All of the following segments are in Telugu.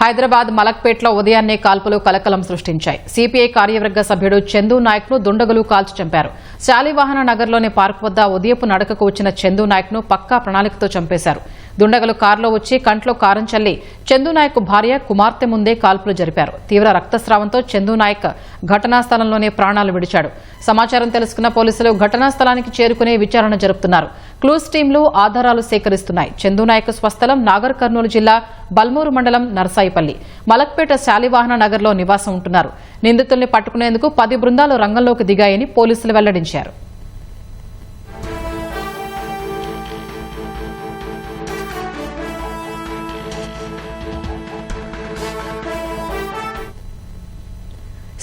హైదరాబాద్ మలక్పేట్లో ఉదయాన్నే కాల్పులు కలకలం సృష్టించాయి. సిపిఐ కార్యవర్గ సభ్యుడు చందు నాయక్ను దుండగులు కాల్చి చంపారు. శాలివాహన నగర్లోని పార్క్ వద్ద ఉదయపు నడకకు వచ్చిన చందు నాయక్ను పక్కా ప్రణాళికతో చంపేశారు. దుండగలు కారులో వచ్చి కంట్లో కారం చల్లి చందునాయక్ భార్య కుమార్తె ముందే కాల్పులు జరిపారు. తీవ్ర రక్తస్రావంతో చందునాయక్ ఘటనా స్థలంలోనే ప్రాణాలు విడిచాడు. సమాచారం తెలుసుకున్న పోలీసులు ఘటనా స్థలానికి చేరుకునే విచారణ జరుపుతున్నారు. క్లూస్ టీంలు ఆధారాలు సేకరిస్తున్నాయి. చందునాయక్ స్వస్థలం నాగర్ కర్నూలు జిల్లా బల్మూరు మండలం నర్సాయిపల్లి. మలక్పేట శాలివాహన నగర్లో నివాసం ఉంటున్నారు. నిందితుల్ని పట్టుకునేందుకు పది బృందాలు రంగంలోకి దిగాయని పోలీసులు వెల్లడించారు.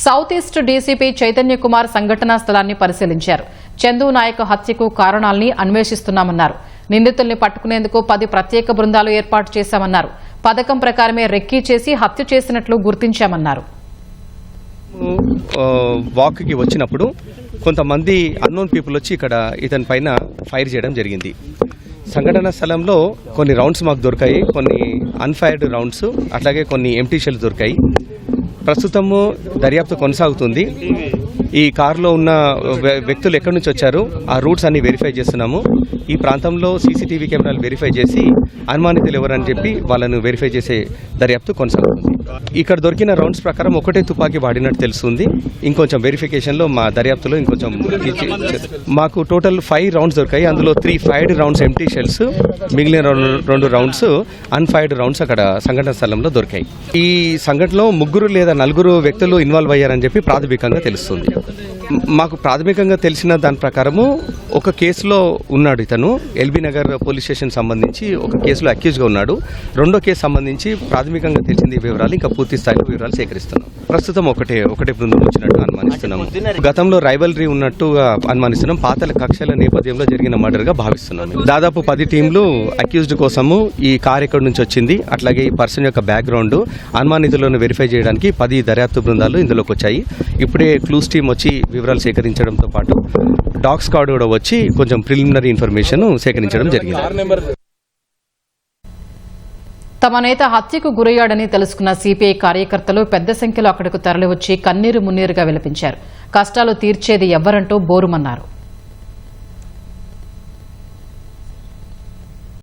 South east DCP Chaitanya Kumar సంఘటనా స్థలాన్ని పరిశీలించారు. చందు నాయక్ హత్యకు కారణాల్ని అన్వేషిస్తున్నామన్నారు. నిందితుల్ని పట్టుకునేందుకు పది ప్రత్యేక బృందాలు ఏర్పాటు చేశామన్నారు. పథకం ప్రకారమే రెక్కీ చేసి హత్య చేసినట్లు గుర్తించామన్నారు. వాక్కి వచ్చినప్పుడు కొంతమంది అన్నోన్ పీపుల్ వచ్చి ఇక్కడ ఇతని పైన ఫైర్ చేయడం జరిగింది. సంఘటన స్థలంలో కొన్ని రౌండ్స్ మాకు దొరికాయి కొన్ని అన్ఫైర్డ్ రౌండ్స్ అట్లాగే కొన్ని ఎంటీ షెల్స్ దొరికాయి. ప్రస్తుతము దర్యాప్తు కొనసాగుతుంది. ఈ కారులో ఉన్న వ్య- వ్యక్తులు ఎక్కడి నుంచి వచ్చారు? ఆ రూట్స్ అన్ని వెరిఫై చేస్తున్నాము. ఈ ప్రాంతంలో సీసీటీవీ కెమెరాలు వెరిఫై చేసి అనుమానితులు ఎవరని చెప్పి వాళ్ళను వెరిఫై చేసే దర్యాప్తు కొనసాగుతుంది. ఇక్కడ దొరికిన రౌండ్స్ ప్రకారం ఒకటే తుపాకీ వాడినట్టు తెలుస్తుంది. ఇంకొంచెం వెరిఫికేషన్లో మా దర్యాప్తులో ఇంకొంచెం మాకు టోటల్ ఫైవ్ రౌండ్స్ దొరికాయి. అందులో three fired rounds empty shells మిగిలిన రెండు రౌండ్స్ అన్ఫైర్డ్ రౌండ్స్ అక్కడ సంఘటన స్థలంలో దొరికాయి. ఈ సంఘటనలో ముగ్గురు లేదా నలుగురు వ్యక్తులు ఇన్వాల్వ్ అయ్యారని చెప్పి ప్రాథమికంగా తెలుస్తుంది. మాకు ప్రాథమికంగా తెలిసిన దాని ప్రకారము ఒక కేసులో ఉన్నాడు ఇతను. ఎల్బీ నగర్ పోలీస్ స్టేషన్ సంబంధించి ఒక కేసులో అక్యూజ్గా ఉన్నాడు. రెండో కేసు సంబంధించి ప్రాథమికంగా తెలిసింది వివరాలు ఇంకా పూర్తి స్థాయిలో వివరాలు సేకరిస్తున్నాం. ప్రస్తుతం ఒకటే ఒకటే బృందం వచ్చినట్టు అనుమానిస్తున్నాము. గతంలో రైవల్రీ ఉన్నట్టుగా అనుమానిస్తున్నాం. పాతల కక్షల నేపథ్యంలో జరిగిన మర్డర్గా గా దాదాపు పది టీంలు అక్యూజ్డ్ కోసము ఈ కార్ ఎక్కడి నుంచి వచ్చింది అట్లాగే ఈ పర్సన్ యొక్క బ్యాక్గ్రౌండ్ అనుమానితులను వెరిఫై చేయడానికి పది దర్యాప్తు బృందాలు ఇందులోకి వచ్చాయి. ఇప్పుడే క్లూస్ టీం వచ్చి వివరాలు సేకరించడంతో పాటు డాగ్ స్క్వాడ్ కూడా వచ్చి కొంచెం ప్రిలిమినరీ ఇన్ఫర్మేషన్ సేకరించడం జరిగింది. తమ నేత హత్యకు గురయ్యాడని తెలుసుకున్న సిపిఐ కార్యకర్తలు పెద్ద సంఖ్యలో అక్కడకు తరలివచ్చి కన్నీరు మున్నీరుగా విలపించారు. కష్టాలు తీర్చేది ఎవ్వరంటూ బోరుమన్నారు.